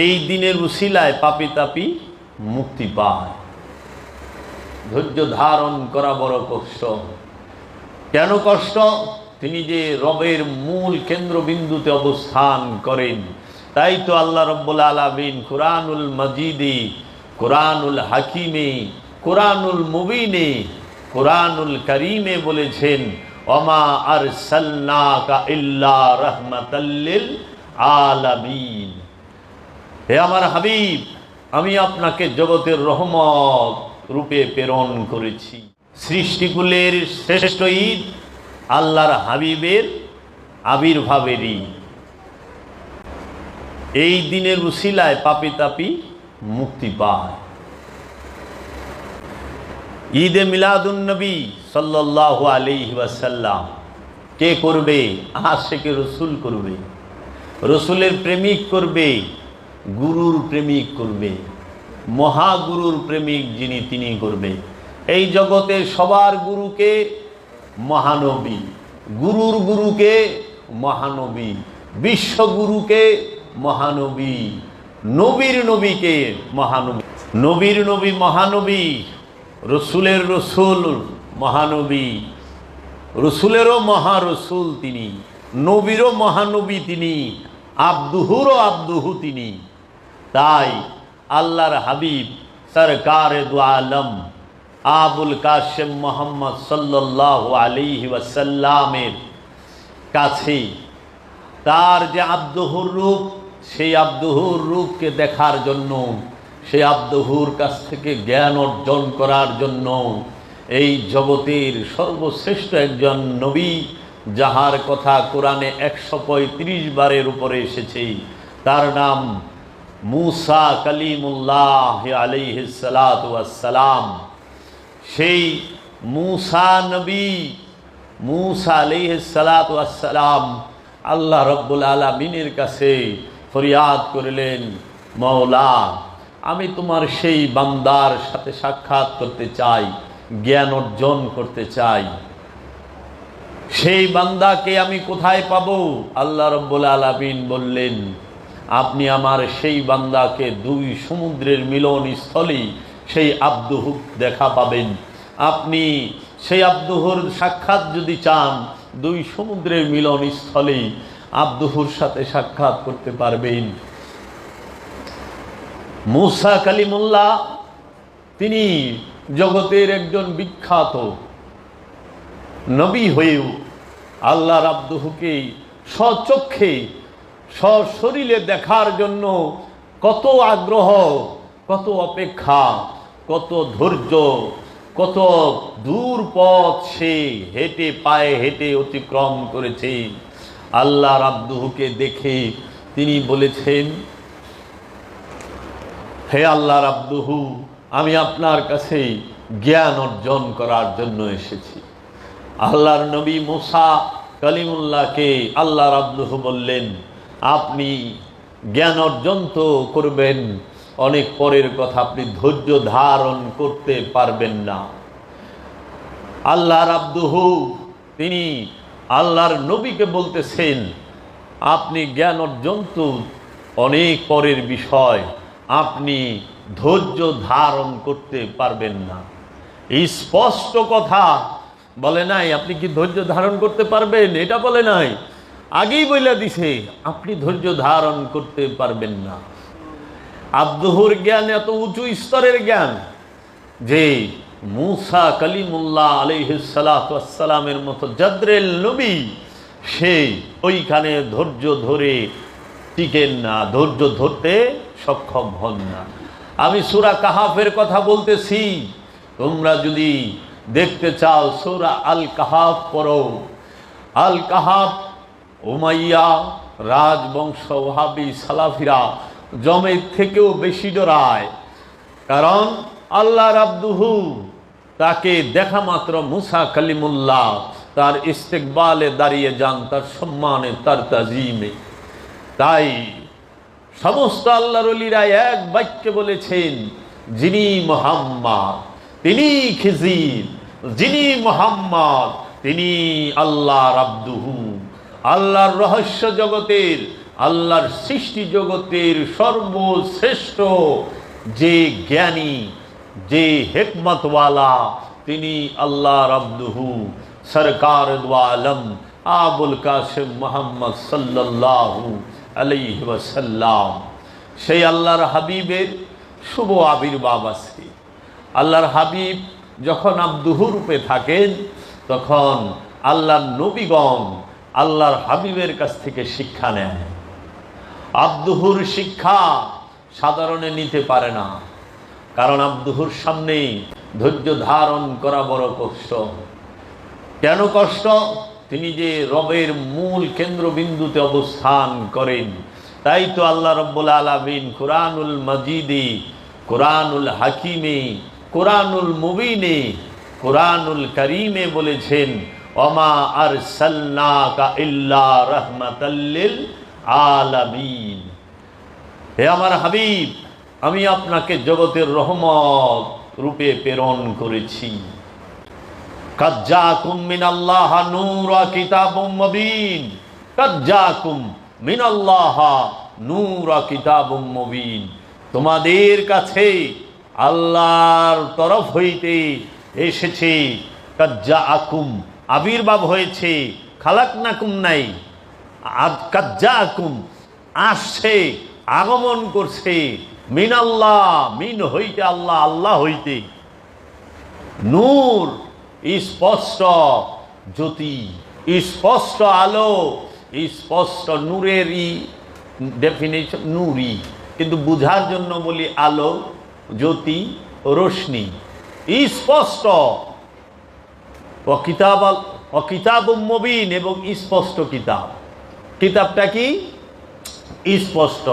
এই দিনের উশিলায় পাপি তাপি মুক্তি পায়। ধৈর্য ধারণ করা বড় কষ্ট। কেন কষ্ট? তিনি যে রবের মূল কেন্দ্রবিন্দুতে অবস্থান করেন, তাই তো আল্লাহ রব্বুল আলমিন কোরআনুল মজিদে, কোরআনুল হাকিমে, কোরআনুল মুবিনে, কোরআনুল করিমে বলেছেন অমা আর সাল্লাকা ইল্লা রহমাতাল্লিল আলামিন। হে আমার হাবিব, আমি আপনাকে জগতের রহমত রূপে প্রেরণ করেছি। সৃষ্টিকুলের শ্রেষ্ঠ ঈদ আল্লাহর হাবিবের আবির্ভাবের ঈদ এই দিনের উশিলায় পাপি তাপি মুক্তি পায়। ঈদে মিলাদুন্নবী সাল্লাহ আলিহি ওয়াসাল্লাম কে করবে? আশেকে রসুল করবে। রসুলের প্রেমিক করবে গুরুর প্রেমিক করবে, মহাগুরুর প্রেমিক যিনি তিনি করবে। এই জগতে সবার গুরুকে মহানবী, গুরুর গুরুকে মহানবী, বিশ্বগুরুকে মহানবী, নবীর নবীকে মহানবী, নবীর নবী মহানবী, রসুলের রসুল মহানবী, রসুলেরও মহারসুল তিনি, নবীরও মহানবী তিনি, আব্দুহুরও আব্দুহু তিনি। তাই আল্লাহর হাবিব সরকার আলম আবুল কাশেম মোহাম্মদ সাল্লাহ আলিহি ওয়াসাল্লামের কাছে তার যে আব্দহুর রূপ, সেই আব্দহুর রূপকে দেখার জন্য, সেই আব্দুহুর কাছ থেকে জ্ঞান অর্জন করার জন্য এই জগতের সর্বশ্রেষ্ঠ একজন নবী, যাহার কথা কোরআনে একশো পঁয়ত্রিশ বারের উপরে এসেছে, তার নাম মুসা কালিমুল্লাহ আলিহাসালাম সেই মুসা নবী, মুসা আলিহাসালাম আল্লাহ রব্বুল আলমিনের কাছে ফরিয়াদ করিলেন মৌলা আমি তোমার সেই বান্দার সাথে সাক্ষাৎ করতে চাই, জ্ঞান অর্জন করতে চাই। সেই বান্দাকে আমি কোথায় পাব? আল্লাহ রব্বুল আলমিন বললেন আপনি আমার সেই বান্দাকে দুই সমুদ্রের মিলন স্থলে সেই আব্দুহু দেখা পাবেন। আপনি সেই আব্দুহুর সাক্ষাৎ যদি চান, দুই সমুদ্রের মিলন স্থলে আব্দুহুর সাথে সাক্ষাৎ করতে পারবেন। মুসা কালিমুল্লাহ, তিনি জগতের একজন বিখ্যাত নবী হয়েও আল্লাহর আব্দুহুকে স্বচক্ষে সশরীরে দেখার জন্য কত আগ্রহ, কত অপেক্ষা, কত ধৈর্য, কত দূর পথ সে হেঁটে পায়ে হেঁটে অতিক্রম করেছে। আল্লাহর আব্দুহুকে দেখে তিনি বলেছেন, হে আল্লাহর আব্দুহু আমি আপনার কাছে জ্ঞান অর্জন করার জন্য এসেছি। আল্লাহর নবী মুসা কালিমুল্লাহকে আল্লাহ আব্দুহু বললেন আপনি জ্ঞান অর্জন তো করবেন, অনেক পরের কথা আপনি ধৈর্য ধারণ করতে পারবেন না। আল্লাহর আব্দুহু, তিনি আল্লাহর নবীকে বলতেছেন, আপনি জ্ঞান অর্জন তো অনেক পরের বিষয়, আপনি ধৈর্য ধারণ করতে পারবেন না। এই স্পষ্ট কথা বলে নাই, আপনি কি ধৈর্য ধারণ করতে পারবেন? এটা বলে নাই। আগেই বইলা দিছে, আপনি ধৈর্য ধারণ করতে পারবেন না। আব্দুহুর জ্ঞান এত উঁচু স্তরের জ্ঞান যে মুসা কালিমুল্লাহ আলিহাসালামের মতো জাদ্রেল নবী, সে ওইখানে ধৈর্য ধরে টিকেন না, ধৈর্য ধরতে সক্ষম হন না। আমি সুরা কাহাফের কথা বলতেছি, তোমরা যদি দেখতে চাও সুরা আল কাহাফ পড়ো। আল কাহাফ উমাইয়া, রাজবংশ, ওহাবি, সালাফিরা জমের থেকেও বেশি ডরায়। কারণ আল্লাহ রাব্দুহু তাকে দেখা মাত্র মুসা কালিমুল্লাহ, তার ইস্তেকবালে দাঁড়িয়ে যান, তার সম্মানে, তার তাজিমে। তাই সমস্ত আল্লাহর অলিরা এক বাক্যে বলেছেন, যিনি মোহাম্মদ, তিনি খিজির যিনি মোহাম্মদ, তিনি আল্লাহ রাব্দুহু। আল্লাহর রহস্য জগতের, আল্লাহর সৃষ্টি জগতের সর্বশ্রেষ্ঠ যে জ্ঞানী, যে হেকমতওয়ালা, তিনি আল্লাহ রাব্দুহু সরকার আলম আবুল কাসিম মোহাম্মদ সাল্লাল্লাহু আলাইহি ওয়াসাল্লাম। সেই আল্লাহর হাবিবের শুভ আবির্ভাব আছে। আল্লাহর হাবিব যখন আব্দুহু রূপে থাকেন, তখন আল্লাহর নবীগণ আল্লাহর হাবিবের কাছ থেকে শিক্ষা নেয় আব্দুহুর শিক্ষা সাধারণে নিতে পারে না। কারণ আব্দুহুর সামনেই ধৈর্য ধারণ করা বড় কষ্ট। কেন কষ্ট? তিনি যে রবের মূল কেন্দ্রবিন্দুতে অবস্থান করেন, তাই তো আল্লাহ রব্বুল আলমিন কোরআনুল মজিদে, কোরআনুল হাকিমে, কোরআনুল মুবিনে, কোরআনুল করিমে বলেছেন অমা আর ইল্লা রহমাতাল্লিল আলামিন। হে আমার হাবিব, আমি আপনাকে জগতের রহমত রূপে প্রেরণ করেছি। কাজ্জাকুম মিনাল্লাহ কাজ্জাকুম মিনাল্লাহ তোমাদের কাছে আল্লাহর তরফ হইতে এসেছে কাজ্জা আকুম আবির্ভাব হয়েছে খালাক খালাকনাকুম নাই আজ কাজ্জা আকুম আসছে, আগমন করছে মিন আল্লাহ মিন হইতে আল্লাহ আল্লাহ হইতে। নূর, স্পষ্ট জ্যোতি, স্পষ্ট আলো, স্পষ্ট নূরেরই ডেফিনেশন নূরই। কিন্তু বুঝার জন্য বলি আলো, জ্যোতি, রোশনি। স্পষ্ট ও কিতাব মবিন এবং স্পষ্ট কিতাব। কিতাবটা কি? স্পষ্ট।